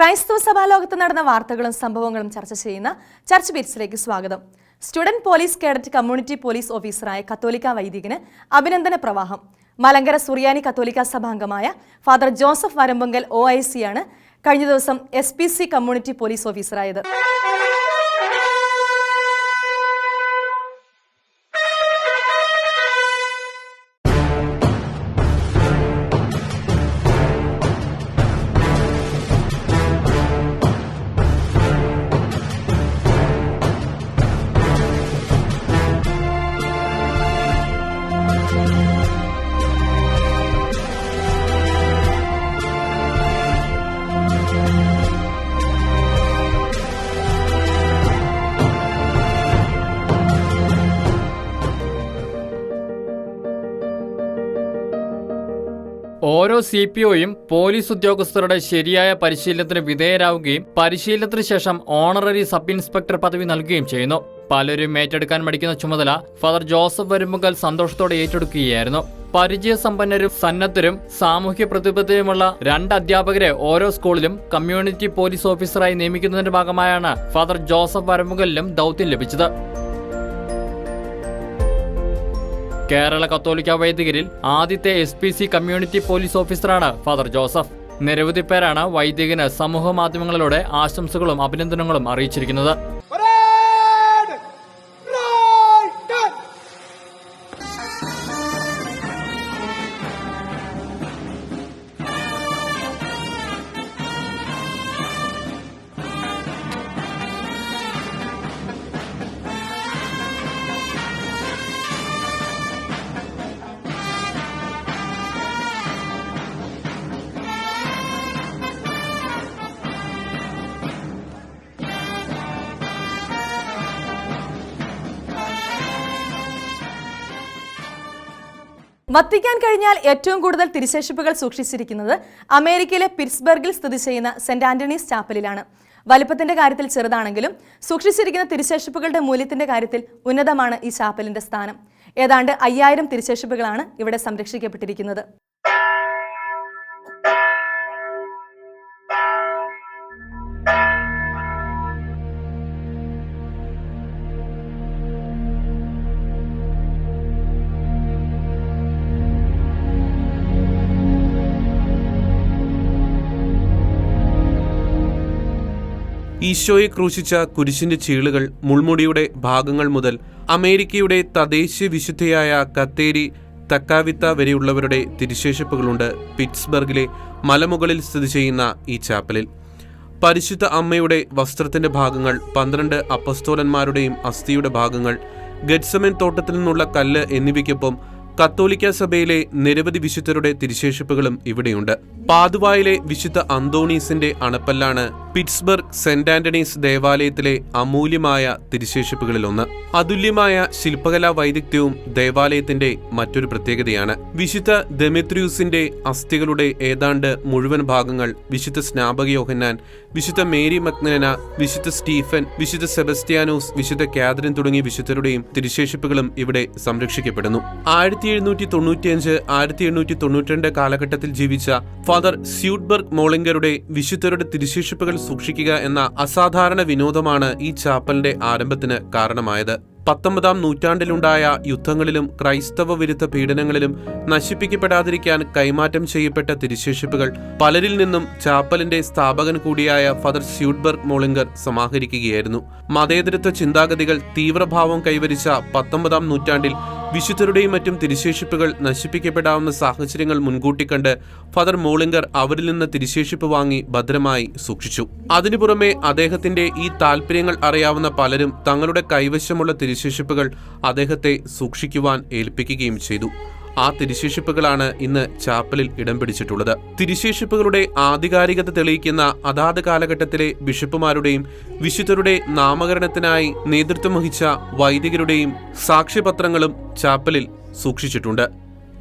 ക്രൈസ്തവ സഭാലോകത്ത് നടന്ന വാർത്തകളും സംഭവങ്ങളും ചർച്ച ചെയ്യുന്ന ചർച്ച് ബീറ്റ്സിലേക്ക് സ്വാഗതം. Student police cadet community police ഓഫീസറായ കത്തോലിക്ക വൈദികന് അഭിനന്ദന പ്രവാഹം. മലങ്കര സുറിയാനി കത്തോലിക്ക സഭാംഗമായ father Joseph Varambankal O I കഴിഞ്ഞ ദിവസം S P C community police ഓഫീസറായത്. ഓരോ സി പി ഒയും പോലീസ് ഉദ്യോഗസ്ഥരുടെ ശരിയായ പരിശീലനത്തിന് വിധേയരാവുകയും പരിശീലനത്തിന് ശേഷം ഓണററി സബ് ഇൻസ്പെക്ടർ പദവി നൽകുകയും ചെയ്യുന്നു. പലരും ഏറ്റെടുക്കാൻ മടിക്കുന്ന ചുമതല ഫാദർ ജോസഫ് വരുമ്പുങ്കൽ സന്തോഷത്തോടെ ഏറ്റെടുക്കുകയായിരുന്നു. പരിചയസമ്പന്നരും സന്നദ്ധരും സാമൂഹ്യ പ്രതിബദ്ധതയുമുള്ള രണ്ട് അധ്യാപകരെ ഓരോ സ്കൂളിലും കമ്മ്യൂണിറ്റി പോലീസ് ഓഫീസറായി നിയമിക്കുന്നതിന്റെ ഭാഗമായാണ് ഫാദർ ജോസഫ് വരമ്പുങ്കലിനും ദൗത്യം ലഭിച്ചത്. കേരള കത്തോലിക്ക വൈദികരിൽ ആദ്യത്തെ S P C community police ഓഫീസറാണ് ഫാദർ ജോസഫ്. നിരവധി പേരാണ് വൈദികന് സമൂഹ മാധ്യമങ്ങളിലൂടെ ആശംസകളും അഭിനന്ദനങ്ങളും അറിയിച്ചിരിക്കുന്നത്. വത്തിക്കാൻ കഴിഞ്ഞാൽ ഏറ്റവും കൂടുതൽ തിരിശേഷിപ്പുകൾ സൂക്ഷിച്ചിരിക്കുന്നത് അമേരിക്കയിലെ പിറ്റ്സ്ബർഗിൽ സ്ഥിതി ചെയ്യുന്ന സെന്റ് ആന്റണീസ് ചാപ്പലിലാണ്. വലിപ്പത്തിന്റെ കാര്യത്തിൽ ചെറുതാണെങ്കിലും സൂക്ഷിച്ചിരിക്കുന്ന തിരിശേഷിപ്പുകളുടെ മൂല്യത്തിന്റെ കാര്യത്തിൽ ഉന്നതമാണ് ഈ ചാപ്പലിന്റെ സ്ഥാനം. ഏതാണ്ട് അയ്യായിരം തിരിശേഷിപ്പുകളാണ് ഇവിടെ സംരക്ഷിക്കപ്പെട്ടിരിക്കുന്നത്. ഈശോയെ ക്രൂശിച്ച കുരിശിന്റെ ചീളുകൾ മുൾമുടിയുടെ ഭാഗങ്ങൾ മുതൽ അമേരിക്കയുടെ തദ്ദേശീയ വിശുദ്ധയായ കത്തേരി തക്കാവിത്ത വരെയുള്ളവരുടെ തിരുശേഷിപ്പുകളുണ്ട് പിറ്റ്സ്ബർഗിലെ മലമുകളിൽ സ്ഥിതി ചെയ്യുന്ന ഈ ചാപ്പലിൽ. പരിശുദ്ധ അമ്മയുടെ വസ്ത്രത്തിന്റെ ഭാഗങ്ങൾ പന്ത്രണ്ട് അപ്പസ്തോലന്മാരുടെയും അസ്ഥിയുടെ ഭാഗങ്ങൾ ഗഡ്സമൻ തോട്ടത്തിൽ നിന്നുള്ള കല്ല് എന്നിവയ്ക്കൊപ്പം കത്തോലിക്ക സഭയിലെ നിരവധി വിശുദ്ധരുടെ തിരുശേഷിപ്പുകളും ഇവിടെയുണ്ട്. പാതുവായിലെ വിശുദ്ധ അന്തോണീസിന്റെ അണപ്പല്ലാണ് പിറ്റ്സ്ബർഗ് സെന്റ് ആന്റണീസ് ദേവാലയത്തിലെ അമൂല്യമായ തിരുശേഷിപ്പുകളിലൊന്ന്. അതുല്യമായ ശില്പകലാ വൈദഗ്ധ്യവും ദേവാലയത്തിന്റെ മറ്റൊരു പ്രത്യേകതയാണ്. വിശുദ്ധ ദെമിത്രിയൂസിന്റെ അസ്ഥികളുടെ ഏതാണ്ട് മുഴുവൻ ഭാഗങ്ങൾ വിശുദ്ധ സ്നാപക യോഹന്നാൻ വിശുദ്ധ മേരി മക്നന വിശുദ്ധ സ്റ്റീഫൻ വിശുദ്ധ സെബസ്റ്റിയാനോസ് വിശുദ്ധ കാതറിൻ തുടങ്ങിയ വിശുദ്ധരുടെയും തിരുശേഷിപ്പുകളും ഇവിടെ സംരക്ഷിക്കപ്പെടുന്നു. ആയിരത്തി എഴുന്നൂറ്റി തൊണ്ണൂറ്റിയഞ്ച് ആയിരത്തി എണ്ണൂറ്റി തൊണ്ണൂറ്റിരണ്ട് കാലഘട്ടത്തിൽ ജീവിച്ച ഫാദർ സ്യൂട്ട്ബർഗ് മോളിംഗറുടെ വിശുദ്ധരുടെ തിരുശേഷിപ്പുകൾ സൂക്ഷിക്കുക എന്ന അസാധാരണ വിനോദമാണ് ഈ ചാപ്പലിന്റെ ആരംഭത്തിന് കാരണമായത്. പത്തൊമ്പതാം നൂറ്റാണ്ടിലുണ്ടായ യുദ്ധങ്ങളിലും ക്രൈസ്തവ വിരുദ്ധ പീഡനങ്ങളിലും നശിപ്പിക്കപ്പെടാതിരിക്കാൻ കൈമാറ്റം ചെയ്യപ്പെട്ട തിരുശേഷിപ്പുകൾ പലരിൽ നിന്നും ചാപ്പലിന്റെ സ്ഥാപകൻ കൂടിയായ ഫാദർ സ്യൂട്ട്ബർഗ് മോളിംഗർ സമാഹരിക്കുകയായിരുന്നു. മതേതരത്വ ചിന്താഗതികൾ തീവ്രഭാവം കൈവരിച്ച പത്തൊമ്പതാം നൂറ്റാണ്ടിൽ വിശുദ്ധരുടെയും മറ്റും തിരുശേഷിപ്പുകൾ നശിപ്പിക്കപ്പെടാവുന്ന സാഹചര്യങ്ങൾ മുൻകൂട്ടി കണ്ട് ഫാദർ മോളിംഗർ അവരിൽ നിന്ന് തിരുശേഷിപ്പ് വാങ്ങി ഭദ്രമായി സൂക്ഷിച്ചു. അതിനു പുറമെ അദ്ദേഹത്തിന്റെ ഈ താല്പര്യങ്ങൾ അറിയാവുന്ന പലരും തങ്ങളുടെ കൈവശമുള്ള തിരുശേഷിപ്പുകൾ അദ്ദേഹത്തെ സൂക്ഷിക്കുവാൻ ഏൽപ്പിക്കുകയും ചെയ്തു. ആ തിരുശേഷിപ്പുകളാണ് ഇന്ന് ചാപ്പലിൽ ഇടം പിടിച്ചിട്ടുള്ളത്. തിരുശേഷിപ്പുകളുടെ ആധികാരികത തെളിയിക്കുന്ന അതാത് കാലഘട്ടത്തിലെ ബിഷപ്പുമാരുടെയും വിശുദ്ധരുടെ നാമകരണത്തിനായി നേതൃത്വം വഹിച്ച വൈദികരുടെയും സാക്ഷ്യപത്രങ്ങളും ചാപ്പലിൽ സൂക്ഷിച്ചിട്ടുണ്ട്.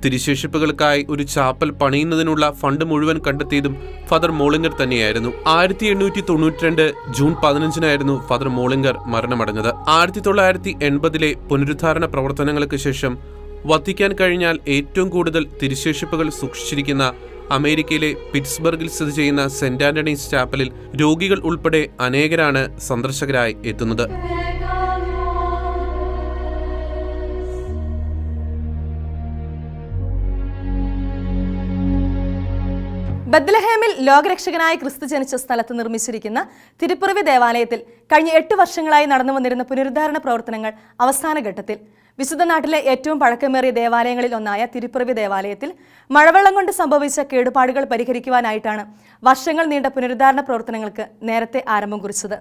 തിരുശേഷിപ്പുകൾക്കായി ഒരു ചാപ്പൽ പണിയുന്നതിനുള്ള ഫണ്ട് മുഴുവൻ കണ്ടെത്തിയതും ഫാദർ മോളിംഗർ തന്നെയായിരുന്നു. ആയിരത്തി എണ്ണൂറ്റി തൊണ്ണൂറ്റിരണ്ട് ജൂൺ പതിനഞ്ചിനായിരുന്നു ഫാദർ മോളിംഗർ മരണമടഞ്ഞത്. ആയിരത്തി തൊള്ളായിരത്തി എൺപതിലെ പുനരുദ്ധാരണ പ്രവർത്തനങ്ങൾക്ക് ശേഷം വത്തിക്കാൻ കഴിഞ്ഞാൽ ഏറ്റവും കൂടുതൽ തിരുശേഷിപ്പുകൾ സൂക്ഷിച്ചിരിക്കുന്ന അമേരിക്കയിലെ പിറ്റ്സ്ബർഗിൽ സ്ഥിതി ചെയ്യുന്ന സെന്റ് ആന്റണീസ് ചാപ്പലിൽ രോഗികൾ ഉൾപ്പെടെ അനേകരാണ് സന്ദർശകരായി എത്തുന്നത്. ബദ്ലഹേമിൽ ലോകരക്ഷകനായ ക്രിസ്തു ജനിച്ച സ്ഥലത്ത് നിർമ്മിച്ചിരിക്കുന്ന തിരുപ്പിറവി ദേവാലയത്തിൽ കഴിഞ്ഞ എട്ട് വർഷങ്ങളായി നടന്നു വന്നിരുന്ന പുനരുദ്ധാരണ പ്രവർത്തനങ്ങൾ അവസാന ഘട്ടത്തിൽ. വിശുദ്ധ നാട്ടിലെ ഏറ്റവും പഴക്കമേറിയ ദേവാലയങ്ങളിൽ ഒന്നായ തിരുപ്പിറവി ദേവാലയത്തിൽ മഴവെള്ളം കൊണ്ട് സംഭവിച്ച കേടുപാടുകൾ പരിഹരിക്കുവാനായിട്ടാണ് വർഷങ്ങൾ നീണ്ട പുനരുദ്ധാരണ പ്രവർത്തനങ്ങൾക്ക് നേരത്തെ ആരംഭം കുറിച്ചത്.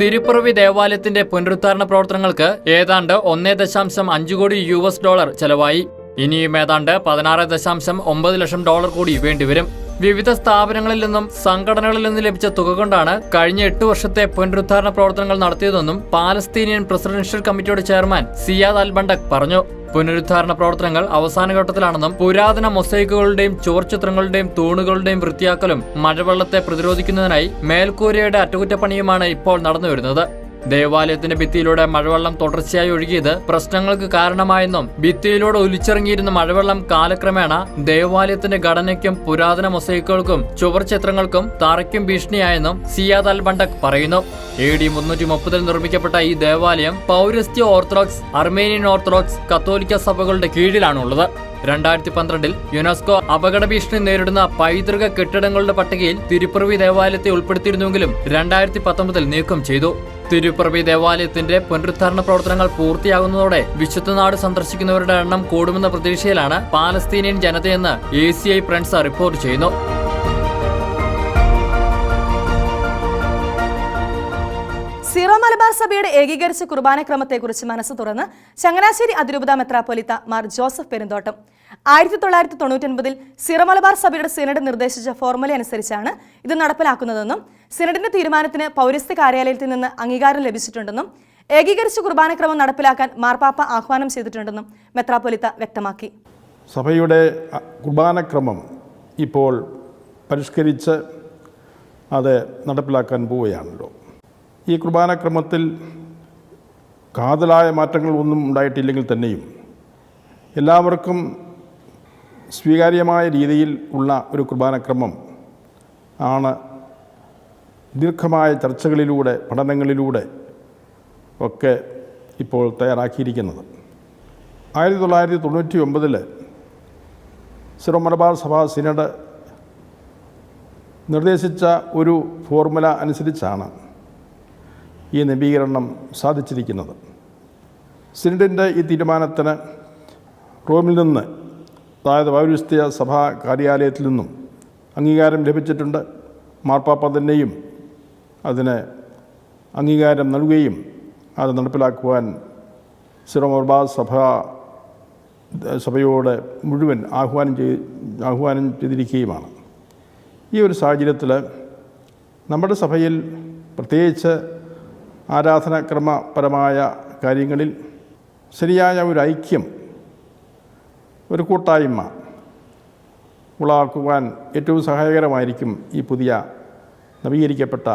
തിരുപ്പിറവി ദേവാലയത്തിന്റെ പുനരുദ്ധാരണ പ്രവർത്തനങ്ങൾക്ക് ഏതാണ്ട് ഒന്നേ ദശാംശം അഞ്ച് കോടി യു എസ് ഡോളർ ചെലവായി. ഇനിയും ഏതാണ്ട് പതിനാറ് ദശാംശം ഒമ്പത് ലക്ഷം ഡോളർ കൂടി വേണ്ടിവരും. വിവിധ സ്ഥാപനങ്ങളിൽ നിന്നും സംഘടനകളിൽ നിന്നും ലഭിച്ച തുക കൊണ്ടാണ് കഴിഞ്ഞ എട്ട് വർഷത്തെ പുനരുദ്ധാരണ പ്രവർത്തനങ്ങൾ നടത്തിയതെന്നും പാലസ്തീനിയൻ പ്രസിഡൻഷ്യൽ കമ്മിറ്റിയുടെ ചെയർമാൻ സിയാദ് അൽബണ്ടക് പറഞ്ഞു. പുനരുദ്ധാരണ പ്രവർത്തനങ്ങൾ അവസാന ഘട്ടത്തിലാണെന്നും പുരാതന മൊസൈക്കുകളുടെയും ചുവർച്ചിത്രങ്ങളുടെയും തൂണുകളുടെയും വൃത്തിയാക്കലും മഴവെള്ളത്തെ പ്രതിരോധിക്കുന്നതിനായി മേൽക്കൂരയുടെ അറ്റകുറ്റപ്പണിയുമാണ് ഇപ്പോൾ നടന്നുവരുന്നത്. ദേവാലയത്തിന്റെ ഭിത്തിയിലൂടെ മഴവെള്ളം തുടർച്ചയായി ഒഴുകിയത് പ്രശ്നങ്ങൾക്ക് കാരണമായെന്നും ഭിത്തിയിലൂടെ ഒലിച്ചിറങ്ങിയിരുന്ന മഴവെള്ളം കാലക്രമേണ ദേവാലയത്തിന്റെ ഘടനയ്ക്കും പുരാതന മൊസൈക്കുകൾക്കും ചുവർ ചിത്രങ്ങൾക്കും തറയ്ക്കും ഭീഷണിയായെന്നും സിയാദ് അൽ ബണ്ടക് പറയുന്നു. എ ഡി മുന്നൂറ്റി മുപ്പതിൽ നിർമ്മിക്കപ്പെട്ട ഈ ദേവാലയം പൗരസ്ത്യ ഓർത്തഡോക്സ് അർമേനിയൻ ഓർത്തഡോക്സ് കത്തോലിക്ക സഭകളുടെ കീഴിലാണുള്ളത്. രണ്ടായിരത്തി പന്ത്രണ്ടിൽ യുനെസ്കോ അപകട ഭീഷണി നേരിടുന്ന പൈതൃക കെട്ടിടങ്ങളുടെ പട്ടികയിൽ തിരുപ്പുറവി ദേവാലയത്തെ ഉൾപ്പെടുത്തിയിരുന്നുവെങ്കിലും രണ്ടായിരത്തി പത്തൊമ്പതിൽ നീക്കം ചെയ്തു. തിരുപ്പുറവി ദേവാലയത്തിന്റെ പുനരുദ്ധാരണ പ്രവർത്തനങ്ങൾ പൂർത്തിയാകുന്നതോടെ വിശുദ്ധനാട് സന്ദർശിക്കുന്നവരുടെ എണ്ണം കൂടുമെന്ന പ്രതീക്ഷയിലാണ് Palestinian ജനതയെന്ന് A C I friends report ചെയ്യുന്നു. സഭയുടെ ഏകീകരിച്ച കുർബാനക്രമത്തെക്കുറിച്ച് മനസ്സ് തുറന്ന് ചങ്ങനാശ്ശേരി അതിരൂപത മെത്രാപ്പൊലിത്ത മാർ ജോസഫ് പെരുന്തോട്ടം. ആയിരത്തി തൊള്ളായിരത്തി തൊണ്ണൂറ്റൊൻപതിൽ സിറമലബാർ മലബാർ സഭയുടെ സിനഡ് നിർദ്ദേശിച്ച ഫോർമുല അനുസരിച്ചാണ് ഇത് നടപ്പിലാക്കുന്നതെന്നും സിനഡിന്റെ തീരുമാനത്തിന് പൗരസ്ത്യ കാര്യാലയത്തിൽ നിന്ന് അംഗീകാരം ലഭിച്ചിട്ടുണ്ടെന്നും ഏകീകരിച്ച കുർബാനക്രമം നടപ്പിലാക്കാൻ മാർപ്പാപ്പ ആഹ്വാനം ചെയ്തിട്ടുണ്ടെന്നും മെത്രാപ്പൊലിത്ത വ്യക്തമാക്കി. സഭയുടെ കുർബാനക്രമം ഇപ്പോൾ പരിഷ്കരിച്ച് അത് നടപ്പിലാക്കാൻ പോവുകയാണല്ലോ. ഈ കുർബാനക്രമത്തിൽ കാതലായ മാറ്റങ്ങൾ ഒന്നും ഉണ്ടായിട്ടില്ലെങ്കിൽ തന്നെയും എല്ലാവർക്കും സ്വീകാര്യമായ രീതിയിൽ ഉള്ള ഒരു കുർബാനക്രമം ആണ് ദീർഘമായ ചർച്ചകളിലൂടെ പഠനങ്ങളിലൂടെ ഒക്കെ ഇപ്പോൾ തയ്യാറാക്കിയിരിക്കുന്നത്. ആയിരത്തി തൊള്ളായിരത്തി തൊണ്ണൂറ്റി ഒമ്പതിൽ സിറോ മലബാർ സഭാ സിനഡ് നിർദ്ദേശിച്ച ഒരു ഫോർമുല അനുസരിച്ചാണ് ഈ നവീകരണം സാധിച്ചിരിക്കുന്നത്. സിനഡിന്റെ ഈ തീരുമാനത്തിന് റോമിൽ നിന്ന് അതായത് പൗരസ്ത്യ സഭാ കാര്യാലയത്തിൽ നിന്നും അംഗീകാരം ലഭിച്ചിട്ടുണ്ട്. മാർപ്പാപ്പ തന്നെയും അതിന് അംഗീകാരം നൽകുകയും അത് നടപ്പിലാക്കുവാൻ സിറോ മലബാർ സഭ സഭയോട് മുഴുവൻ ആഹ്വാനം ചെയ് ആഹ്വാനം ചെയ്തിരിക്കുകയുമാണ്. ഈ ഒരു സാഹചര്യത്തിൽ നമ്മുടെ സഭയിൽ പ്രത്യേകിച്ച് ആരാധനാക്രമപരമായ കാര്യങ്ങളിൽ ശരിയായ ഒരു ഐക്യം ഒരു കൂട്ടായ്മ ഉളവാക്കുവാൻ ഏറ്റവും സഹായകരമായിരിക്കും ഈ പുതിയ നവീകരിക്കപ്പെട്ട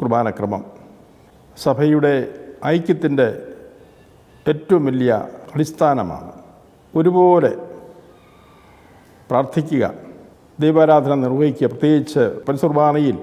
കുർബാനക്രമം. സഭയുടെ ഐക്യത്തിന്റെ ഏറ്റവും വലിയ അടിസ്ഥാനമാണ് ഒരുപോലെ പ്രാർത്ഥിക്കുക ദൈവാരാധന നിർവഹിക്കുക. പ്രത്യേകിച്ച് പരിസുർബാനയിൽ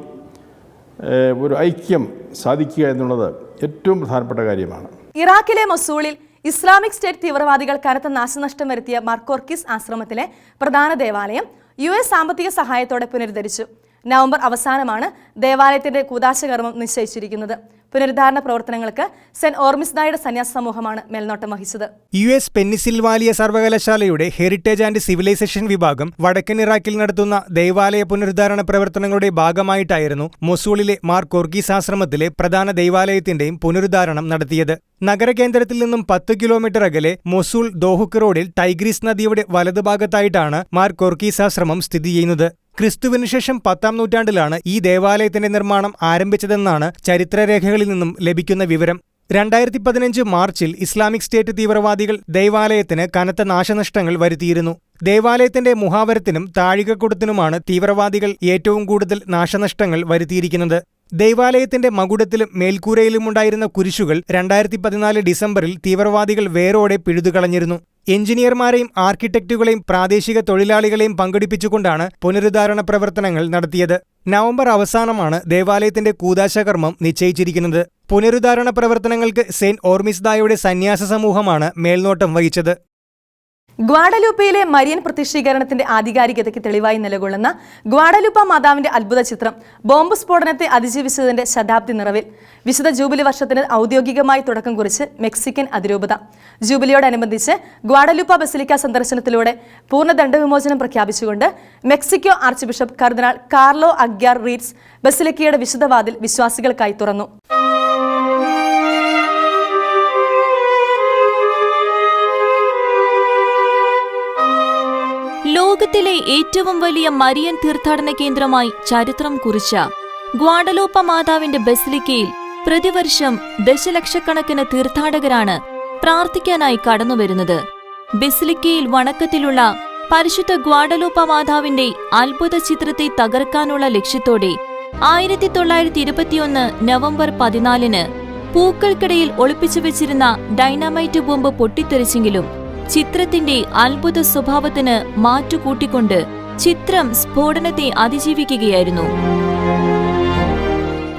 ഒരു ഐക്യം സാധിക്കുക എന്നുള്ളത് ഏറ്റവും പ്രധാനപ്പെട്ട കാര്യമാണ്. ഇറാഖിലെ മൊസൂളിൽ ഇസ്ലാമിക് സ്റ്റേറ്റ് തീവ്രവാദികൾ കനത്ത നാശനഷ്ടം വരുത്തിയ മർക്കോർക്കിസ് ആശ്രമത്തിലെ പ്രധാന ദേവാലയം യു എസ് സാമ്പത്തിക സഹായത്തോടെ പുനരുദ്ധരിച്ചു. നവംബർ അവസാനമാണ് ദേവാലയത്തിന്റെ കൂതാശകർമ്മം നിശ്ചയിച്ചിരിക്കുന്നത്. പുനരുദ്ധാരണ പ്രവർത്തനങ്ങൾക്ക് സെന്റ് ഓർമിസ്ദായുടെ സന്യാസ സമൂഹമാണ് മേൽനോട്ടം വഹിച്ചത്. യു എസ് പെന്നിസിൽവാലിയ സർവകലാശാലയുടെ ഹെറിറ്റേജ് ആൻഡ് സിവിലൈസേഷൻ വിഭാഗം വടക്കൻ ഇറാഖിൽ നടത്തുന്ന ദേവാലയ പുനരുദ്ധാരണ പ്രവർത്തനങ്ങളുടെ ഭാഗമായിട്ടായിരുന്നു മൊസൂളിലെ മാർ കൊർഗീസ് ആശ്രമത്തിലെ പ്രധാന ദൈവാലയത്തിന്റെയും പുനരുദ്ധാരണം നടത്തിയത്. നഗരകേന്ദ്രത്തിൽ നിന്നും പത്ത് കിലോമീറ്റർ അകലെ മൊസൂൾ ദോഹുക്ക് റോഡിൽ ടൈഗ്രീസ് നദിയുടെ വലതുഭാഗത്തായിട്ടാണ് മാർ കൊർഗീസ് ആശ്രമം സ്ഥിതി ചെയ്യുന്നത്. ക്രിസ്തുവിന് ശേഷം പത്താം നൂറ്റാണ്ടിലാണ് ഈ ദേവാലയത്തിന്റെ നിർമ്മാണം ആരംഭിച്ചതെന്നാണ് ചരിത്രരേഖകളിൽ നിന്നും ലഭിക്കുന്ന വിവരം. രണ്ടായിരത്തി പതിനഞ്ച് മാർച്ചിൽ ഇസ്ലാമിക് സ്റ്റേറ്റ് തീവ്രവാദികൾ ദേവാലയത്തിന് കനത്ത നാശനഷ്ടങ്ങൾ വരുത്തിയിരുന്നു. ദേവാലയത്തിന്റെ മുഹാവരത്തിനും താഴികക്കുടത്തിനുമാണ് തീവ്രവാദികൾ ഏറ്റവും കൂടുതൽ നാശനഷ്ടങ്ങൾ വരുത്തിയിരിക്കുന്നത്. ദേവാലയത്തിന്റെ മകുടത്തിലും മേൽക്കൂരയിലുമുണ്ടായിരുന്ന കുരിശുകൾ രണ്ടായിരത്തി പതിനാല് ഡിസംബറിൽ തീവ്രവാദികൾ വേരോടെ പിഴുതുകളഞ്ഞിരുന്നു. എഞ്ചിനീയർമാരെയും ആർക്കിടെക്റ്റുകളെയും പ്രാദേശിക തൊഴിലാളികളെയും പങ്കെടുപ്പിച്ചുകൊണ്ടാണ് പുനരുദ്ധാരണ പ്രവർത്തനങ്ങൾ നടത്തിയത്. നവംബർ അവസാനമാണ് ദേവാലയത്തിന്റെ കൂതാശകർമ്മം നിശ്ചയിച്ചിരിക്കുന്നത്. പുനരുദ്ധാരണ പ്രവർത്തനങ്ങൾക്ക് സെന്റ് ഓർമിസ്ദായുടെ സന്യാസ സമൂഹമാണ് മേൽനോട്ടം വഹിച്ചത്. ഗ്വാഡലൂപ്പയിലെ മരിയൻ പ്രതിഷ്ഠീകരണത്തിന്റെ ആധികാരികതയ്ക്ക് തെളിവായി നിലകൊള്ളുന്ന ഗ്വാഡലൂപ്പ മാതാവിന്റെ അത്ഭുത ചിത്രം ബോംബ് സ്ഫോടനത്തെ അതിജീവിച്ചതിന്റെ ശതാബ്ദി നിറവിൽ വിശുദ്ധ ജൂബിലി വർഷത്തിന് ഔദ്യോഗികമായി തുടക്കം കുറിച്ച് മെക്സിക്കൻ അതിരൂപത. ജൂബിലിയോടനുബന്ധിച്ച് ഗ്വാഡലൂപ്പ ബസിലിക്ക സന്ദർശനത്തിലൂടെ പൂർണ ദണ്ഡവിമോചനം പ്രഖ്യാപിച്ചുകൊണ്ട് Mexico archbishop cardinal Carlo Aguiar Retes ബസിലിക്കയുടെ വിശുദ്ധവാതിൽ വിശ്വാസികൾക്കായി തുറന്നു. ലോകത്തിലെ ഏറ്റവും വലിയ മരിയൻ തീർത്ഥാടന കേന്ദ്രമായി ചരിത്രം കുറിച്ച ഗ്വാഡലോപ്പ മാതാവിന്റെ ബസിലിക്കയിൽ പ്രതിവർഷം ദശലക്ഷക്കണക്കിന് തീർത്ഥാടകരാണ് പ്രാർത്ഥിക്കാനായി കടന്നുവരുന്നത്. ബസിലിക്കയിൽ വണക്കത്തിലുള്ള പരിശുദ്ധ ഗ്വാഡലോപ്പ മാതാവിന്റെ അത്ഭുത ചിത്രത്തെ തകർക്കാനുള്ള ലക്ഷ്യത്തോടെ ആയിരത്തി തൊള്ളായിരത്തി ഇരുപത്തിയൊന്ന് നവംബർ പതിനാലിന് പൂക്കൾക്കിടയിൽ ഒളിപ്പിച്ചു വെച്ചിരുന്ന ഡൈനാമൈറ്റ് ബോംബ് പൊട്ടിത്തെറിച്ചെങ്കിലും ചിത്രത്തിന്റെ അത്ഭുത സ്വഭാവത്തിന് മാറ്റുകൂട്ടിക്കൊണ്ട് ചിത്രം സ്ഫോടനത്തെ അതിജീവിക്കുകയായിരുന്നു.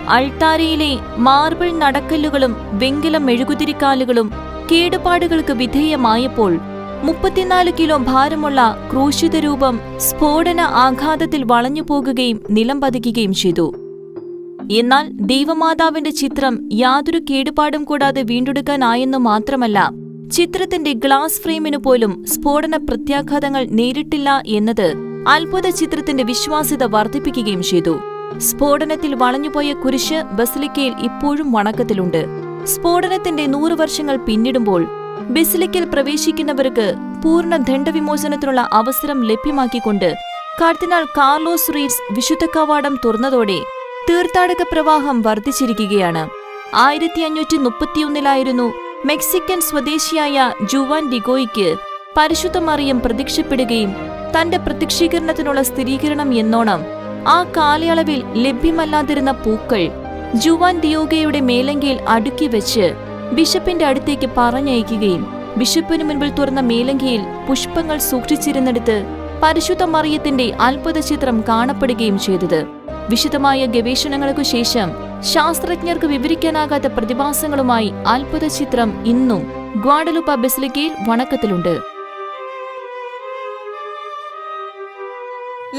അൾത്താരയിലെ മാർബിൾ നടക്കല്ലുകളും വെങ്കല മെഴുകുതിരിക്കാലുകളും കേടുപാടുകൾക്ക് വിധേയമായപ്പോൾ മുപ്പത്തിനാല് കിലോ ഭാരമുള്ള ക്രൂശിത രൂപം സ്ഫോടന ആഘാതത്തിൽ വളഞ്ഞുപോകുകയും നിലം പതിക്കുകയും ചെയ്തു. എന്നാൽ ദൈവമാതാവിന്റെ ചിത്രം യാതൊരു കേടുപാടും കൂടാതെ വീണ്ടെടുക്കാനായെന്നു മാത്രമല്ല ചിത്രത്തിന്റെ ഗ്ലാസ് ഫ്രെയിമിനു പോലും സ്ഫോടന പ്രത്യാഘാതങ്ങൾ നേരിട്ടില്ല എന്നത് അത്ഭുത ചിത്രത്തിന്റെ വിശ്വാസ്യത വർദ്ധിപ്പിക്കുകയും ചെയ്തു. സ്ഫോടനത്തിൽ വളഞ്ഞുപോയ കുരിശ് ബസിലിക്കയിൽ ഇപ്പോഴും വണക്കത്തിലുണ്ട്. സ്ഫോടനത്തിന്റെ നൂറു വർഷങ്ങൾ പിന്നിടുമ്പോൾ ബസിലിക്കയിൽ പ്രവേശിക്കുന്നവർക്ക് പൂർണ ദണ്ഡവിമോചനത്തിനുള്ള അവസരം ലഭ്യമാക്കിക്കൊണ്ട് കർദിനാൾ കാർലോസ് റീഡ്സ് വിശുദ്ധ കവാടം തുറന്നതോടെ തീർത്ഥാടക പ്രവാഹം വർദ്ധിച്ചിരിക്കുകയാണ്. ആയിരത്തി അഞ്ഞൂറ്റി മുപ്പത്തിയൊന്നിലായിരുന്നു മെക്സിക്കൻ സ്വദേശിയായ ജുവാൻ ഡിഗോയ്ക്ക് പരിശുദ്ധ മറിയം പ്രത്യക്ഷപ്പെടുകയും തന്റെ പ്രത്യക്ഷീകരണത്തിനുള്ള സ്ഥിരീകരണം എന്നോണം. ആ കാലയളവിൽ ലഭ്യമല്ലാതിരുന്ന പൂക്കൾ ജുവാൻ ദിയോഗയുടെ മേലങ്കയിൽ അടുക്കി വെച്ച് ബിഷപ്പിന്റെ അടുത്തേക്ക് പറഞ്ഞയക്കുകയും ബിഷപ്പിനു മുൻപിൽ തുറന്ന മേലങ്കയിൽ പുഷ്പങ്ങൾ സൂക്ഷിച്ചിരുന്നിടത്ത് പരിശുദ്ധ മറിയത്തിന്റെ അത്ഭുത ചിത്രം കാണപ്പെടുകയും ചെയ്തത്. വിശദമായ ഗവേഷണങ്ങൾക്കു ശേഷം ശാസ്ത്രജ്ഞർക്ക് വിവരിക്കാനാകാത്ത പ്രതിഭാസങ്ങളുമായി അത്ഭുത ചിത്രം ഇന്നും ഗ്വാഡലുപ്പ ബസിലിക്കയിൽ വണക്കത്തിലുണ്ട്.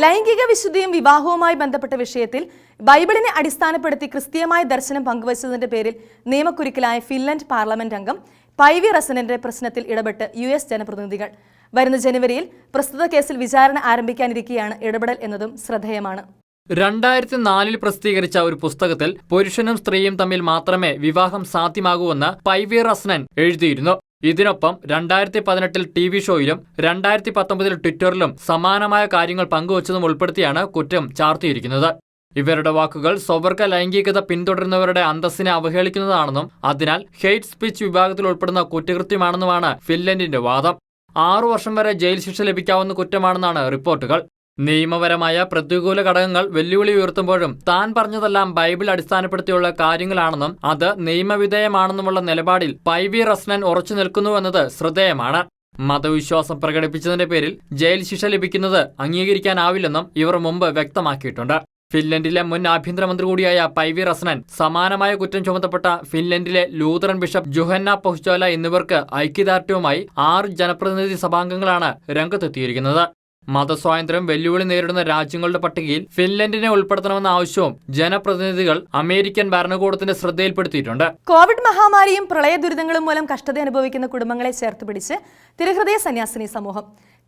ലൈംഗിക വിശുദ്ധിയും വിവാഹവുമായി ബന്ധപ്പെട്ട വിഷയത്തിൽ ബൈബിളിനെ അടിസ്ഥാനപ്പെടുത്തി ക്രിസ്തീയമായ ദർശനം പങ്കുവച്ചതിന്റെ പേരിൽ നിയമക്കുരുക്കിലായ ഫിൻലൻഡ് പാർലമെന്റ് അംഗം പൈവി റസനന്റെ പ്രശ്നത്തിൽ ഇടപെട്ട് യു എസ് ജനപ്രതിനിധികൾ. വരുന്ന ജനുവരിയിൽ പ്രസ്തുത കേസിൽ വിചാരണ ആരംഭിക്കാനിരിക്കെയാണ് ഇടപെടൽ എന്നതും ശ്രദ്ധേയമാണ്. രണ്ടായിരത്തി നാലിൽ പ്രസിദ്ധീകരിച്ച ഒരു പുസ്തകത്തിൽ പുരുഷനും സ്ത്രീയും തമ്മിൽ മാത്രമേ വിവാഹം സാധ്യമാകൂവെന്ന് പൈവീർ റസ്നൻ എഴുതിയിരുന്നു. ഇതിനൊപ്പം രണ്ടായിരത്തി പതിനെട്ടിൽ ടി വി ഷോയിലും രണ്ടായിരത്തി പത്തൊമ്പതിൽ ട്വിറ്ററിലും സമാനമായ കാര്യങ്ങൾ പങ്കുവച്ചതും ഉൾപ്പെടുത്തിയാണ് കുറ്റം ചാർത്തിയിരിക്കുന്നത്. ഇവരുടെ വാക്കുകൾ സ്വവർഗ ലൈംഗികത പിന്തുടരുന്നവരുടെ അന്തസ്സിനെ അവഹേളിക്കുന്നതാണെന്നും അതിനാൽ ഹെയ്റ്റ് സ്പീച്ച് വിഭാഗത്തിൽ ഉൾപ്പെടുന്ന കുറ്റകൃത്യമാണെന്നുമാണ് ഫിൻലൻഡിന്റെ വാദം. ആറു വർഷം വരെ ജയിൽ ശിക്ഷ ലഭിക്കാവുന്ന കുറ്റമാണെന്നാണ് റിപ്പോർട്ടുകൾ. നിയമപരമായ പ്രതികൂല ഘടകങ്ങൾ വെല്ലുവിളി ഉയർത്തുമ്പോഴും താൻ പറഞ്ഞതെല്ലാം ബൈബിൾ അടിസ്ഥാനപ്പെടുത്തിയുള്ള കാര്യങ്ങളാണെന്നും അത് നിയമവിധേയമാണെന്നുമുള്ള നിലപാടിൽ പൈവി റസ്നൻ ഉറച്ചു നിൽക്കുന്നുവെന്നത് ശ്രദ്ധേയമാണ്. മതവിശ്വാസം പ്രകടിപ്പിച്ചതിന്റെ പേരിൽ ജയിൽ ശിക്ഷ ലഭിക്കുന്നത് അംഗീകരിക്കാനാവില്ലെന്നും ഇവർ മുമ്പ് വ്യക്തമാക്കിയിട്ടുണ്ട്. ഫിൻലൻഡിലെ മുൻ ആഭ്യന്തരമന്ത്രി കൂടിയായ പൈവി റസ്നൻ സമാനമായ കുറ്റം ചുമത്തപ്പെട്ട ഫിൻലൻഡിലെ ലൂതറൻ ബിഷപ്പ് ജുഹന്ന പൊഹ്ചോല എന്നിവർക്ക് ഐക്യദാർഢ്യവുമായി ആറ് ജനപ്രതിനിധി സഭാംഗങ്ങളാണ് രംഗത്തെത്തിയിരിക്കുന്നത്. മതസ്വാതന്ത്ര്യം വെല്ലുവിളി നേരിടുന്ന രാജ്യങ്ങളുടെ പട്ടികയിൽ ഫിൻലൻഡിനെ ഉൾപ്പെടുത്തണമെന്ന ആവശ്യവും ജനപ്രതിനിധികൾ അമേരിക്കൻ ഭരണകൂടത്തിന്റെ ശ്രദ്ധയിൽപ്പെടുത്തിയിട്ടുണ്ട്. കോവിഡ് മഹാമാരിയും പ്രളയ ദുരിതങ്ങളും മൂലം കഷ്ടത അനുഭവിക്കുന്ന കുടുംബങ്ങളെ ചേർത്ത് പിടിച്ച് തിരുഹൃദയ സന്യാസിനി സമൂഹം.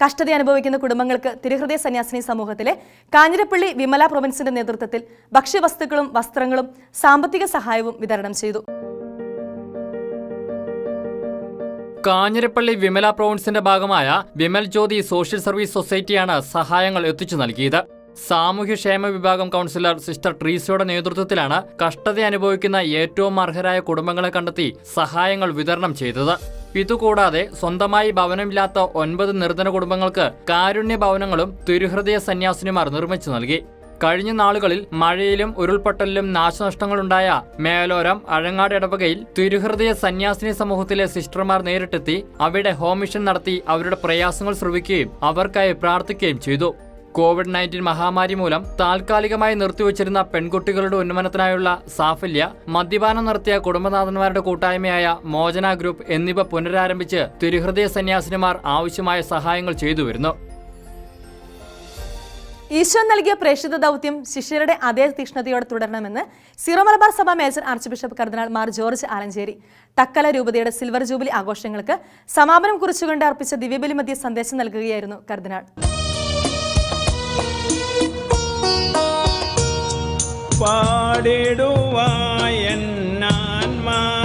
കഷ്ടത അനുഭവിക്കുന്ന കുടുംബങ്ങൾക്ക് തിരുഹൃദയ സന്യാസിനി സമൂഹത്തിലെ കാഞ്ഞിരപ്പള്ളി വിമല പ്രൊവിൻസിന്റെ നേതൃത്വത്തിൽ ഭക്ഷ്യവസ്തുക്കളും വസ്ത്രങ്ങളും സാമ്പത്തിക സഹായവും വിതരണം ചെയ്തു. കാഞ്ഞിരപ്പള്ളി വിമല പ്രോവിൻസിന്റെ ഭാഗമായ വിമൽ ജ്യോതി സോഷ്യൽ സർവീസ് സൊസൈറ്റിയാണ് സഹായങ്ങൾ എത്തിച്ചു നൽകിയത്. സാമൂഹ്യക്ഷേമ വിഭാഗം കൗൺസിലർ സിസ്റ്റർ ട്രീസയുടെ നേതൃത്വത്തിലാണ് കഷ്ടത അനുഭവിക്കുന്ന ഏറ്റവും അർഹരായ കുടുംബങ്ങളെ കണ്ടെത്തി സഹായങ്ങൾ വിതരണം ചെയ്തത്. ഇതുകൂടാതെ സ്വന്തമായി ഭവനമില്ലാത്ത ഒൻപത് നിർധന കുടുംബങ്ങൾക്ക് കാരുണ്യ ഭവനങ്ങളും തിരുഹൃദയ സന്യാസിനിമാർ നിർമ്മിച്ചു നൽകി. കഴിഞ്ഞ നാളുകളിൽ മഴയിലും ഉരുൾപൊട്ടലിലും നാശനഷ്ടങ്ങളുണ്ടായ മേലോരം അഴങ്ങാട് ഇടവകയിൽ തിരുഹൃദയ സന്യാസിനി സമൂഹത്തിലെ സിസ്റ്റർമാർ നേരിട്ടെത്തി അവിടെ ഹോം മിഷൻ നടത്തി അവരുടെ പ്രയാസങ്ങൾ ശ്രവിക്കുകയും അവർക്കായി പ്രാർത്ഥിക്കുകയും ചെയ്തു. കോവിഡ് നയന്റീൻ മഹാമാരി മൂലം താൽക്കാലികമായി നിർത്തിവച്ചിരുന്ന പെൺകുട്ടികളുടെ ഉന്നമനത്തിനായുള്ള സാഫല്യ മദ്യപാനം നടത്തിയ കുടുംബനാഥന്മാരുടെ കൂട്ടായ്മയായ മോചന ഗ്രൂപ്പ് എന്നിവ പുനരാരംഭിച്ച് തിരുഹൃദയ സന്യാസിനിമാർ ആവശ്യമായ സഹായങ്ങൾ ചെയ്തു വരുന്നു ഈശോ നൽകിയ പ്രേക്ഷിത ദൗത്യം ശിഷ്യരുടെ അതേ തീക്ഷ്ണതയോടെ തുടരണമെന്ന് സിറോമലബാർ സഭ മേജർ ആർച്ച് ബിഷപ്പ് കർദിനാൾ മാർ ജോർജ് ആലഞ്ചേരി. തക്കല രൂപതയുടെ സിൽവർ ജൂബിലി ആഘോഷങ്ങൾക്ക് സമാപനം കുറിച്ചുകൊണ്ട് അർപ്പിച്ച ദിവ്യബലി മധ്യ സന്ദേശം നൽകുകയായിരുന്നു കർദിനാൾ. പാടിടുവായന്നാൻമാവേ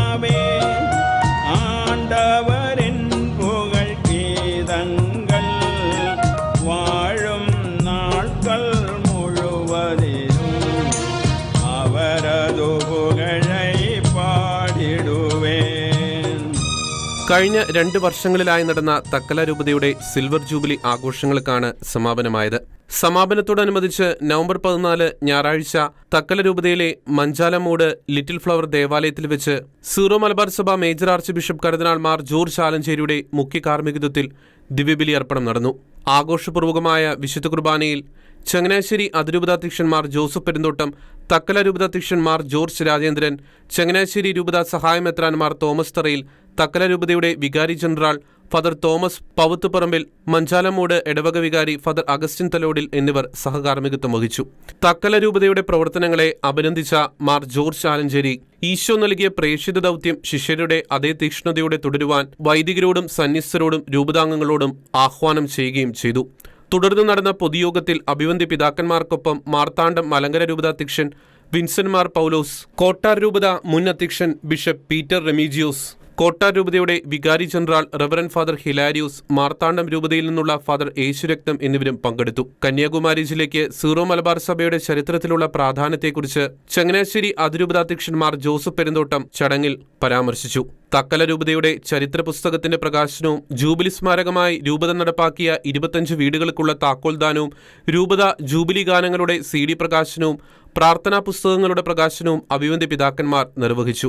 കഴിഞ്ഞ രണ്ട് വർഷങ്ങളിലായി നടന്ന തക്കല രൂപതയുടെ സിൽവർ ജൂബിലി ആഘോഷങ്ങൾക്കാണ് സമാപനമായത്. സമാപനത്തോടനുബന്ധിച്ച് നവംബർ പതിനാല് ഞായറാഴ്ച തക്കല രൂപതയിലെ മഞ്ചാലമൂട് ലിറ്റിൽ ഫ്ലവർ ദേവാലയത്തിൽ വെച്ച് സീറോ മലബാർ സഭ മേജർ ആർച്ച് ബിഷപ്പ് കർദിനാൾ മാർ ജോർജ് ആലഞ്ചേരിയുടെ മുഖ്യ കാർമ്മികത്വത്തിൽ ദിവ്യബലി അർപ്പണം നടന്നു. ആഘോഷപൂർവകമായ വിശുദ്ധ കുർബാനയിൽ ചങ്ങനാശ്ശേരി അതിരൂപതാധ്യക്ഷന്മാർ ജോസഫ് പെരുന്തോട്ടം തക്കല രൂപതാധ്യക്ഷന്മാർ ജോർജ് രാജേന്ദ്രൻ ചങ്ങനാശ്ശേരി രൂപത സഹായ മെത്രാൻമാർ തോമസ് തറയിൽ തക്കല രൂപതയുടെ വികാരി general father Thomas Pavuthuparambil Manchalumoodu ഇടവക വികാരി ഫാദർ അഗസ്റ്റിൻ തലോഡിൽ എന്നിവർ സഹകാർമ്മികത്വം വഹിച്ചു. തക്കല രൂപതയുടെ പ്രവർത്തനങ്ങളെ അഭിനന്ദിച്ച മാർ ജോർജ് ആലഞ്ചേരി ഈശോ നൽകിയ പ്രേക്ഷിത ദൗത്യം ശിഷ്യരുടെ അതേ തീക്ഷ്ണതയോടെ തുടരുവാൻ വൈദികരോടും സന്യസ്തരോടും രൂപതാംഗങ്ങളോടും ആഹ്വാനം ചെയ്യുകയും ചെയ്തു. തുടർന്ന് നടന്ന പൊതുയോഗത്തിൽ അഭിവന്ദ്യ പിതാക്കന്മാർക്കൊപ്പം മാർത്താണ്ഡം മലങ്കര രൂപതാധ്യക്ഷൻ വിൻസെന്റ് മാർ പൗലോസ് കോട്ടാർ രൂപത മുൻ അധ്യക്ഷൻ ബിഷപ്പ് പീറ്റർ റെമീജിയോസ് കോട്ടാർ രൂപതയുടെ വികാരി general reverend father Hilarius Marthandam രൂപതയിൽ നിന്നുള്ള ഫാദർ യേശുരക്തം എന്നിവരും പങ്കെടുത്തു. കന്യാകുമാരി ജില്ലയ്ക്ക് സീറോ മലബാർ സഭയുടെ ചരിത്രത്തിലുള്ള പ്രാധാന്യത്തെക്കുറിച്ച് ചങ്ങനാശ്ശേരി അതിരൂപതാധ്യക്ഷന്മാർ ജോസഫ് പെരുന്തോട്ടം ചടങ്ങിൽ പരാമർശിച്ചു. തക്കല രൂപതയുടെ ചരിത്ര പുസ്തകത്തിന്റെ പ്രകാശനവും ജൂബിലി സ്മാരകമായി രൂപത നടപ്പാക്കിയ ഇരുപത്തഞ്ച് വീടുകൾക്കുള്ള താക്കോൽദാനവും രൂപത ജൂബിലി ഗാനങ്ങളുടെ സി പ്രകാശനവും പ്രാർത്ഥനാ പുസ്തകങ്ങളുടെ പ്രകാശനവും അഭിവന്ദ്യ പിതാക്കന്മാർ നിർവഹിച്ചു.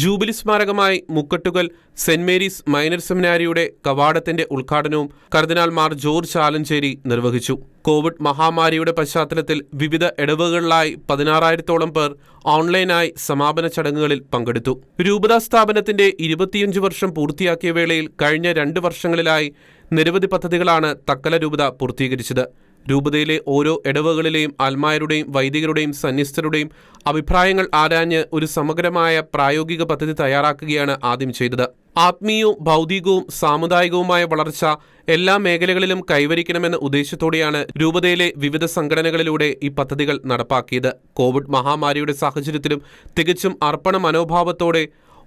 ജൂബിലി സ്മാരകമായി മുക്കട്ടുകൽ സെന്റ് മേരീസ് മൈനർ സെമിനാരിയുടെ കവാടത്തിന്റെ ഉദ്ഘാടനവും കർദിനാൾ മാർ ജോർജ് ആലഞ്ചേരി നിർവഹിച്ചു. കോവിഡ് മഹാമാരിയുടെ പശ്ചാത്തലത്തിൽ വിവിധ ഇടവുകളിലായി പതിനാറായിരത്തോളം പേർ ഓൺലൈനായി സമാപന ചടങ്ങുകളിൽ പങ്കെടുത്തു. രൂപതാ സ്ഥാപനത്തിന്റെ ഇരുപത്തിയഞ്ച് വർഷം പൂർത്തിയാക്കിയ വേളയിൽ കഴിഞ്ഞ രണ്ട് വർഷങ്ങളിലായി നിരവധി പദ്ധതികളാണ് തക്കല രൂപത പൂർത്തീകരിച്ചത്. രൂപതയിലെ ഓരോ ഇടവകളിലെയും ആൽമായരുടെയും വൈദികരുടെയും സന്യസ്തരുടെയും അഭിപ്രായങ്ങൾ ആരാഞ്ഞ് ഒരു സമഗ്രമായ പ്രായോഗിക പദ്ധതി തയ്യാറാക്കുകയാണ് ആദ്യം ചെയ്തത്. ആത്മീയവും ഭൗതികവും സാമുദായികവുമായ വളർച്ച എല്ലാ മേഖലകളിലും കൈവരിക്കണമെന്ന ഉദ്ദേശത്തോടെയാണ് രൂപതയിലെ വിവിധ സംഘടനകളിലൂടെ ഈ പദ്ധതികൾ നടപ്പാക്കിയത്. കോവിഡ് മഹാമാരിയുടെ സാഹചര്യത്തിലും തികച്ചും അർപ്പണ മനോഭാവത്തോടെ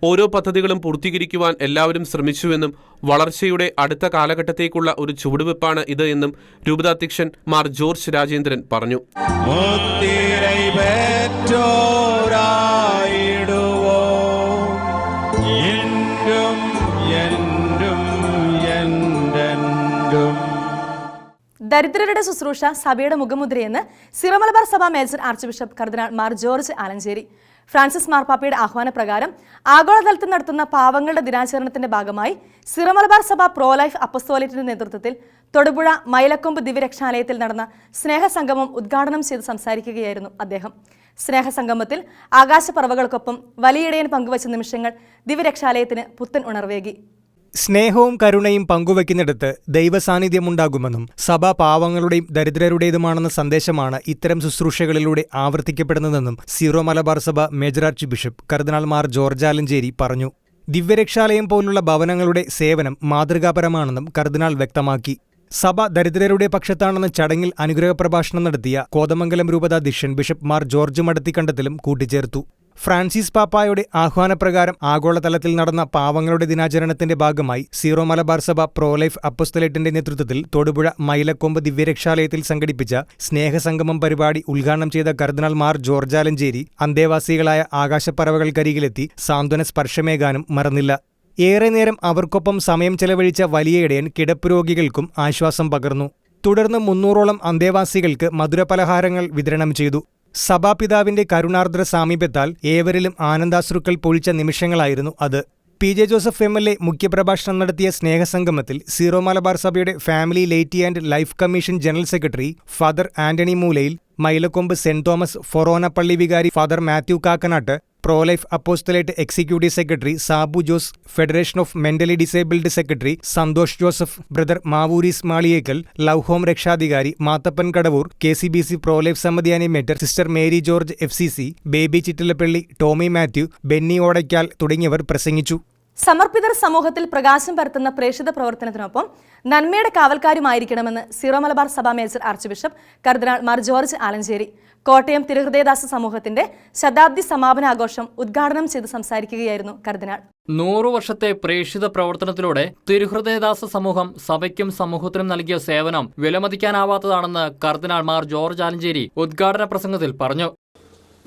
ഓരോ പദ്ധതികളും പൂർത്തീകരിക്കുവാൻ എല്ലാവരും ശ്രമിച്ചുവെന്നും വളർച്ചയുടെ അടുത്ത കാലഘട്ടത്തേക്കുള്ള ഒരു ചുവടുവെപ്പാണ് ഇത് എന്നും രൂപതാധ്യക്ഷൻ മാർ ജോർജ് രാജേന്ദ്രൻ പറഞ്ഞു. ദരിദ്രരുടെ ശുശ്രൂഷ സഭയുടെ മുഖമുദ്രയെന്ന് സിറമലബാർ സഭ മേജർ ആർച്ച് ബിഷപ്പ് കർദിനാൾ മാർ ജോർജ് ആലഞ്ചേരി. ഫ്രാൻസിസ് മാർപ്പാപ്പയുടെ ആഹ്വാനപ്രകാരം ആഗോളതലത്തിൽ നടത്തുന്ന പാവങ്ങളുടെ ദിനാചരണത്തിന്റെ ഭാഗമായി സിറമലബാർ സഭ പ്രോ ലൈഫ് അപ്പസ്തോലിറ്റിന്റെ നേതൃത്വത്തിൽ തൊടുപുഴ മൈലക്കൊമ്പ് ദിവ്യരക്ഷാലയത്തിൽ നടന്ന സ്നേഹസംഗമം ഉദ്ഘാടനം ചെയ്ത് സംസാരിക്കുകയായിരുന്നു അദ്ദേഹം. സ്നേഹസംഗമത്തിൽ ആകാശപ്പറവകൾക്കൊപ്പം വലിയിടയൻ പങ്കുവച്ച നിമിഷങ്ങൾ ദിവ്യരക്ഷാലയത്തിന് പുത്തൻ ഉണർവേകി. സ്നേഹവും കരുണയും പങ്കുവയ്ക്കുന്നിടത്ത് ദൈവസാന്നിധ്യമുണ്ടാകുമെന്നും സഭ പാവങ്ങളുടെയും ദരിദ്രരുടേതുമാണെന്ന സന്ദേശമാണ് ഇത്തരം ശുശ്രൂഷകളിലൂടെ ആവർത്തിക്കപ്പെടുന്നതെന്നും സീറോ മലബാർ സഭ മേജർ ആർച്ച് ബിഷപ്പ് കർദിനാൾ മാർ ജോർജ് ആലഞ്ചേരി പറഞ്ഞു. ദിവ്യരക്ഷാലയം പോലുള്ള ഭവനങ്ങളുടെ സേവനം മാതൃകാപരമാണെന്നും കർദിനാൾ വ്യക്തമാക്കി. സഭ ദരിദ്രരുടെ പക്ഷത്താണെന്ന ചടങ്ങിൽ അനുഗ്രഹ പ്രഭാഷണം നടത്തിയ കോതമംഗലം രൂപതാധ്യക്ഷൻ ബിഷപ്പ് മാർ ജോർജ് മടത്തിക്കണ്ടത്തിലും കൂട്ടിച്ചേർത്തു. ഫ്രാൻസിസ് പാപ്പായുടെ ആഹ്വാനപ്രകാരം ആഗോളതലത്തിൽ നടന്ന പാവങ്ങളുടെ ദിനാചരണത്തിന്റെ ഭാഗമായി സീറോ മലബാർ സഭ പ്രോലൈഫ് അപ്പസ്തലേറ്റിന്റെ നേതൃത്വത്തിൽ തൊടുപുഴ മൈലക്കൊമ്പ് ദിവ്യരക്ഷാലയത്തിൽ സംഘടിപ്പിച്ച സ്നേഹസംഗമം പരിപാടി ഉദ്ഘാടനം ചെയ്ത കർദിനാൾ മാർ ജോർജാലഞ്ചേരി അന്തേവാസികളായ ആകാശപ്പറവകൾക്കരികിലെത്തി സാന്ത്വന സ്പർശമേകാനും മറന്നില്ല. ഏറെ നേരം അവർക്കൊപ്പം സമയം ചെലവഴിച്ച വലിയ ഇടയൻ കിടപ്പ് രോഗികൾക്കും ആശ്വാസം പകർന്നു. തുടർന്ന് മുന്നൂറോളം അന്തേവാസികൾക്ക് മധുരപലഹാരങ്ങൾ വിതരണം ചെയ്തു. സഭാപിതാവിന്റെ കരുണാർദ്ര സാമീപ്യത്താൽ ഏവരിലും ആനന്ദാശ്രുക്കൾ പൊഴിച്ച നിമിഷങ്ങളായിരുന്നു അത്. P. J. Joseph M. L. A. മുഖ്യപ്രഭാഷണം നടത്തിയ സ്നേഹസംഗമത്തിൽ സീറോ മലബാർ സഭയുടെ family laity and life commission general secretary father Antony Moolayil Mylakombu saint Thomas ഫൊറോനപ്പള്ളി വികാരി father Mathew Kakkanattu prolife apostolate executive secretary Sabu Jose federation of mentally disabled secretary Santhosh Joseph brother Mavooris Maliyekal love home രക്ഷാധികാരി Mathappan Kadavoor K C B C prolife സമിതി animator sister Mary George F C C Baby Chittilappally Tommy Mathew Benny Odaykal തുടങ്ങിയവർ പ്രസംഗിച്ചു. സമർപ്പിതർ സമൂഹത്തിൽ പ്രകാശം പരത്തുന്ന പ്രേക്ഷിത പ്രവർത്തനത്തിനൊപ്പം നന്മയുടെ കാവൽക്കാരുമായിരിക്കണമെന്ന് സീറോ മലബാർ സഭാ മേജർ ആർച്ച് ബിഷപ്പ് കർദിനാൾ മാർ ജോർജ് ആലഞ്ചേരി കോട്ടയം തിരുഹൃദയദാസ സമൂഹത്തിന്റെ ശതാബ്ദി സമാപനാഘോഷം ഉദ്ഘാടനം ചെയ്ത് സംസാരിക്കുകയായിരുന്നു കർദിനാൾ. നൂറു വർഷത്തെ പ്രേക്ഷിത പ്രവർത്തനത്തിലൂടെ തിരുഹൃദയദാസ സമൂഹം സഭയ്ക്കും സമൂഹത്തിനും നൽകിയ സേവനം വിലമതിക്കാനാവാത്തതാണെന്ന് കർദിനാൾ മാർ ജോർജ് ആലഞ്ചേരി ഉദ്ഘാടന പ്രസംഗത്തിൽ പറഞ്ഞു.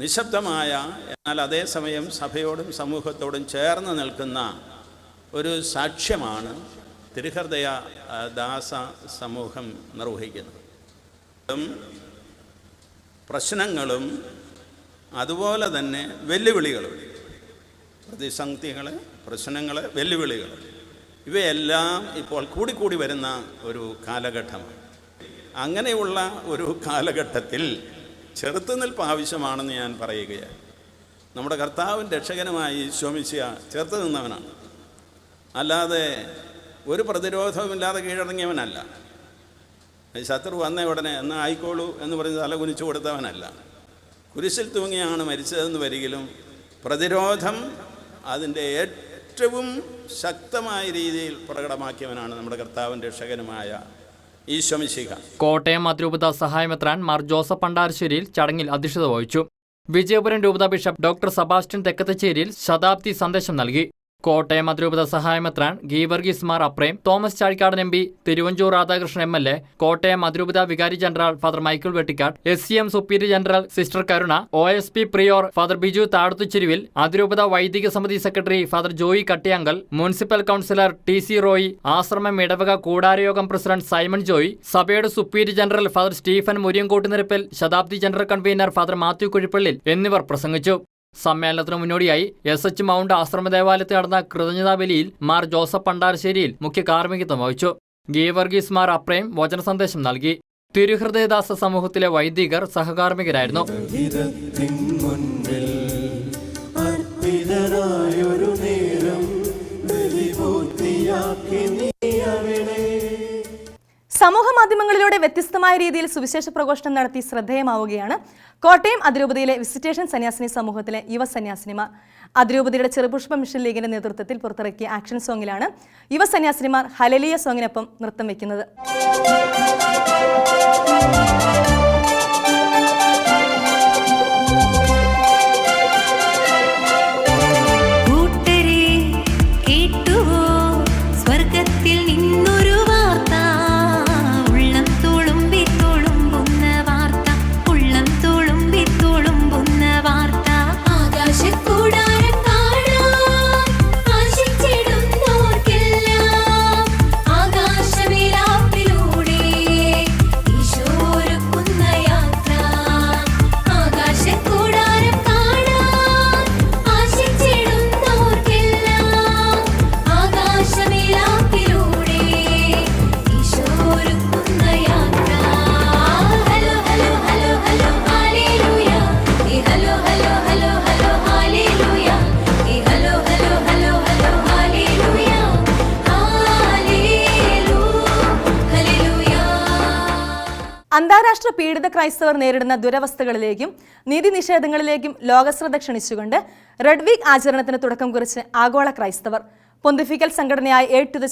നിശബ്ദമായ എന്നാൽ അതേസമയം സഭയോടും സമൂഹത്തോടും ചേർന്ന് നിൽക്കുന്ന ഒരു സാക്ഷ്യമാണ് തിരുഹൃദയ ദാസ സമൂഹം നിർവഹിക്കുന്നത്. പ്രശ്നങ്ങളും അതുപോലെ തന്നെ വെല്ലുവിളികളും. പ്രതിസന്ധികൾ പ്രശ്നങ്ങൾ വെല്ലുവിളികൾ ഇവയെല്ലാം ഇപ്പോൾ കൂടിക്കൂടി വരുന്ന ഒരു കാലഘട്ടമാണ്. അങ്ങനെയുള്ള ഒരു കാലഘട്ടത്തിൽ ചെറുത്തുനിൽപ്പ് ആവശ്യമാണെന്ന് ഞാൻ പറയുകയാണ്. നമ്മുടെ കർത്താവും രക്ഷകനുമായി ശോമിച്ച ചേർത്ത് നിന്നവനാണ്. അല്ലാതെ ഒരു പ്രതിരോധവുമില്ലാതെ കീഴടങ്ങിയവനല്ല. ശത്രു വന്ന ഉടനെ എന്നാൽ ആയിക്കോളൂ എന്ന് പറഞ്ഞ് തല കുനിച്ചു കൊടുത്തവനല്ല. കുരിശിൽ തൂങ്ങിയാണ് മരിച്ചതെന്ന് വരികിലും പ്രതിരോധം അതിന്റെ ഏറ്റവും ശക്തമായ രീതിയിൽ പ്രകടമാക്കിയവനാണ് നമ്മുടെ കർത്താവും രക്ഷകനുമായ ഈശ്വമിശിഖ കോട്ടയം അതിരൂപത സഹായമെത്രാൻ മാർ ജോസഫ് പണ്ടാരശ്ശേരിയിൽ ചടങ്ങിൽ അധ്യക്ഷത വഹിച്ചു. വിജയപുരം രൂപത ബിഷപ്പ് ഡോക്ടർ സബാസ്റ്റ്യൻ തെക്കത്തശ്ശേരിയിൽ ശതാബ്ദി സന്ദേശം നൽകി. കോട്ടയം അതിരൂപത സഹായമെത്രാൻ Geevarghese Mar Aprem Thomas Chazhikadan M P Thiruvanchoor Radhakrishnan M L A. Kottayam അതിരൂപത വികാരി general father Michael Vettikkad. S C M superior general sister Karuna. O S P prior father Biju Thazhathucheruvil അതിരൂപത വൈദിക സമിതി secretary father Joy Kattiyankal. Municipal councillor T C Roy. ആശ്രമം ഇടവക കൂടാരയോഗം president Simon Joy. സഭയുടെ superior general father Stephen മുരിയൻകോട്ടുനിരപ്പിൽ ശതാബ്ദി general convener father Mathew Kuzhippallil എന്നിവർ പ്രസംഗിച്ചു. സമ്മേളനത്തിന് മുന്നോടിയായി എസ് എച്ച് മൗണ്ട് ആശ്രമ ദേവാലയത്തിൽ നടന്ന കൃതജ്ഞതാ ബലിയിൽ മാർ ജോസഫ് പണ്ടാരശ്ശേരിയിൽ മുഖ്യ കാർമ്മികത്വം വഹിച്ചു. ഗീവർഗീസ് മാർ അപ്രേം വചന സന്ദേശം നൽകി. തിരുഹൃദയദാസ സമൂഹത്തിലെ വൈദികർ സഹകാർമ്മികരായിരുന്നു. സമൂഹ മാധ്യമങ്ങളിലൂടെ വ്യത്യസ്തമായ രീതിയിൽ സുവിശേഷ പ്രഘോഷണം നടത്തി ശ്രദ്ധേയമാവുകയാണ് കോട്ടയം അതിരൂപതയിലെ വിസിറ്റേഷൻ സന്യാസിനി സമൂഹത്തിലെ യുവ സന്യാസിനിമാർ അതിരൂപതയുടെ ചെറുപുഷ്പ മിഷൻ ലീഗിന്റെ നേതൃത്വത്തിൽ പുറത്തിറക്കിയ ആക്ഷൻ സോങ്ങിലാണ് യുവ സന്യാസിനിമാർ ഹലലിയ സോങ്ങിനൊപ്പം നൃത്തം വെക്കുന്നത്. ക്രൈസ്തവർ നേരിടുന്ന ദുരവസ്ഥകളിലേക്കും നീതി നിഷേധങ്ങളിലേക്കും ലോകശ്രദ്ധ ക്ഷണിച്ചുകൊണ്ട് റെഡ് വീക്ക് ആചരണത്തിന് തുടക്കം കുറിച്ച് ആഗോള ക്രൈസ്തവർ. പൊന്തിഫിക്കൽ സംഘടനയായ എയ്ഡ് ടു ദ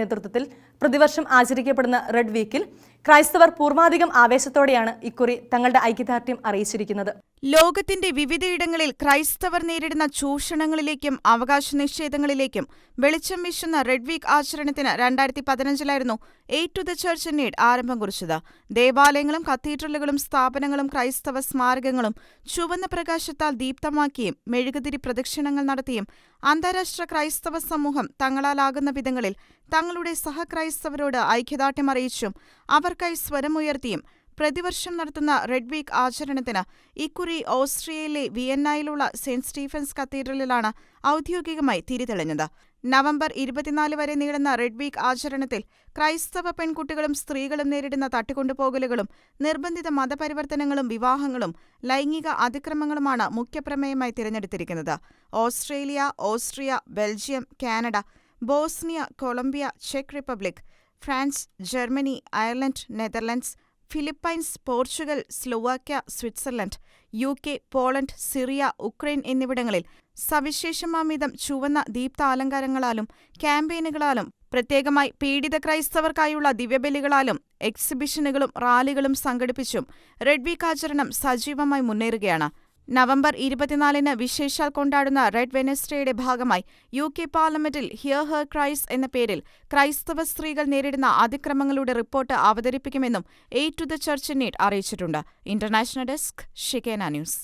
നേതൃത്വത്തിൽ പ്രതിവർഷം ആചരിക്കപ്പെടുന്ന റെഡ് വീക്കിൽ ക്രൈസ്തവർ പൂർവാധികം ആവേശത്തോടെയാണ് ഇക്കുറി തങ്ങളുടെ ഐക്യദാർഢ്യം അറിയിച്ചിരിക്കുന്നത്. ലോകത്തിന്റെ വിവിധയിടങ്ങളിൽ ക്രൈസ്തവർ നേരിടുന്ന ചൂഷണങ്ങളിലേക്കും അവകാശ നിഷേധങ്ങളിലേക്കും വെളിച്ചം വീശുന്ന റെഡ് വീക്ക് ആചരണത്തിന് രണ്ടായിരത്തി പതിനഞ്ചിലായിരുന്നു aid to the church need ആരംഭം കുറിച്ചത്. ദേവാലയങ്ങളും കത്തീഡ്രലുകളും സ്ഥാപനങ്ങളും ക്രൈസ്തവ സ്മാരകങ്ങളും ചുവന്ന പ്രകാശത്താൽ ദീപ്തമാക്കിയും മെഴുകുതിരി പ്രദക്ഷിണങ്ങൾ നടത്തിയും അന്താരാഷ്ട്ര ക്രൈസ്തവ സമൂഹം തങ്ങളാലാകുന്ന വിധങ്ങളിൽ തങ്ങളുടെ സഹക്രൈസ്തവരോട് ഐക്യദാർഢ്യം അറിയിച്ചും അവർക്കായി സ്വരമുയർത്തിയും പ്രതിവർഷം നടത്തുന്ന റെഡ് വീക്ക് ആചരണത്തിന് ഇക്കുറി ഓസ്ട്രിയയിലെ വിയന്നയിലുള്ള സെന്റ് സ്റ്റീഫൻസ് കത്തീഡ്രലിലാണ് ഔദ്യോഗികമായി തിരിതെളിഞ്ഞത്. നവംബർ ഇരുപത്തിനാല് വരെ നീളുന്ന റെഡ് വീക്ക് ആചരണത്തിൽ ക്രൈസ്തവ പെൺകുട്ടികളും സ്ത്രീകളും നേരിടുന്ന തട്ടിക്കൊണ്ടുപോകലുകളും നിർബന്ധിത മതപരിവർത്തനങ്ങളും വിവാഹങ്ങളും ലൈംഗിക അതിക്രമങ്ങളുമാണ് മുഖ്യപ്രമേയമായി തിരഞ്ഞെടുത്തിരിക്കുന്നത്. Australia Austria Belgium Canada Bosnia Colombia check Republic France Germany Ireland Netherlands Philippines Portugal Slovakia Switzerland U K Poland Syria Ukraine എന്നിവിടങ്ങളിൽ സവിശേഷമാമിതം ചുവന്ന ദീപ്താലങ്കാരങ്ങളാലും ക്യാമ്പയിനുകളാലും പ്രത്യേകമായി പീഡിത ക്രൈസ്തവർക്കായുള്ള ദിവ്യബലികളാലും എക്സിബിഷനുകളും റാലികളും സംഘടിപ്പിച്ചും റെഡ് വീക്ക് ആചരണം സജീവമായി മുന്നേറുകയാണ്. നവംബർ ഇരുപത്തിനാലിന് വിശേഷാൽ കൊണ്ടാടുന്ന റെഡ് വെനസ്ഡേയുടെ ഭാഗമായി യു കെ പാർലമെന്റിൽ ഹിയർ ഹർ ക്രൈസ് എന്ന പേരിൽ ക്രൈസ്തവ സ്ത്രീകൾ നേരിടുന്ന അതിക്രമങ്ങളുടെ report അവതരിപ്പിക്കുമെന്നും aid to the church need അറിയിച്ചിട്ടുണ്ട്. International desk Shekinah news.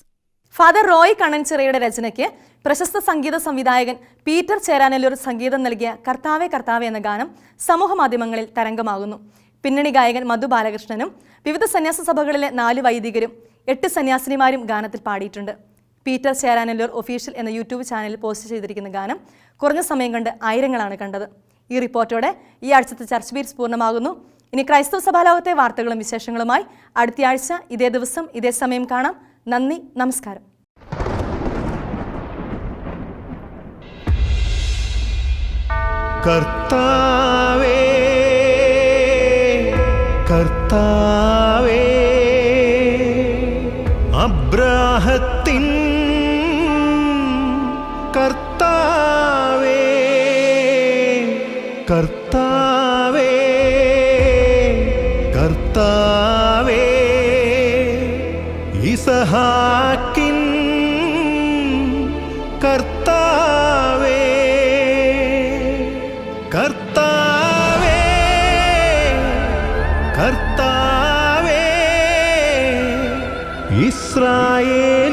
Father Roy കണ്ണൻചിറയുടെ രചനയ്ക്ക് പ്രശസ്ത സംഗീത സംവിധായകൻ പീറ്റർ ചേരാനല്ലൂർ സംഗീതം നൽകിയ കർത്താവെ കർത്താവെ എന്ന ഗാനം സമൂഹമാധ്യമങ്ങളിൽ തരംഗമാകുന്നു. പിന്നണി ഗായകൻ മധു ബാലകൃഷ്ണനും വിവിധ സന്യാസ സഭകളിലെ നാല് വൈദികരും എട്ട് സന്യാസിനിമാരും ഗാനത്തിൽ പാടിയിട്ടുണ്ട്. പീറ്റർ ചേരാനല്ലൂർ ഒഫീഷ്യൽ എന്ന യൂട്യൂബ് ചാനലിൽ പോസ്റ്റ് ചെയ്തിരിക്കുന്ന ഗാനം കുറഞ്ഞ സമയം കണ്ട് ആയിരങ്ങളാണ് കണ്ടത്. ഈ റിപ്പോർട്ടോടെ ഈ ആഴ്ചത്തെ ചർച്ച ബീറ്റ്സ് പൂർണമാകുന്നു. ഇനി ക്രൈസ്തവ സഭാലോകത്തെ വാർത്തകളും വിശേഷങ്ങളുമായി അടുത്ത ആഴ്ച ഇതേ ദിവസം ഇതേ സമയം കാണാം. നന്ദി നമസ്കാരം. കർത്താവേ കർത്താവേ കർത്താവേ ഇസ്രായേലിൻ